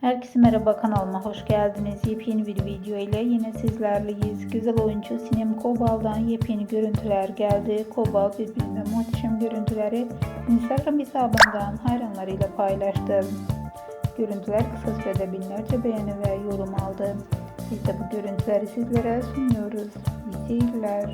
Herkese merhaba kanalıma hoş geldiniz. Yepyeni bir video ile yine sizlerleyiz. Güzel oyuncu Sinem Kobal'dan yepyeni görüntüler geldi. Kobal birbirine muhteşem görüntüleri Instagram hesabından hayranlarıyla paylaştı. Görüntüler kısa sürede binlerce beğeni ve yorum aldı. Biz de bu görüntüleri sizlere sunuyoruz. İyi seyirler.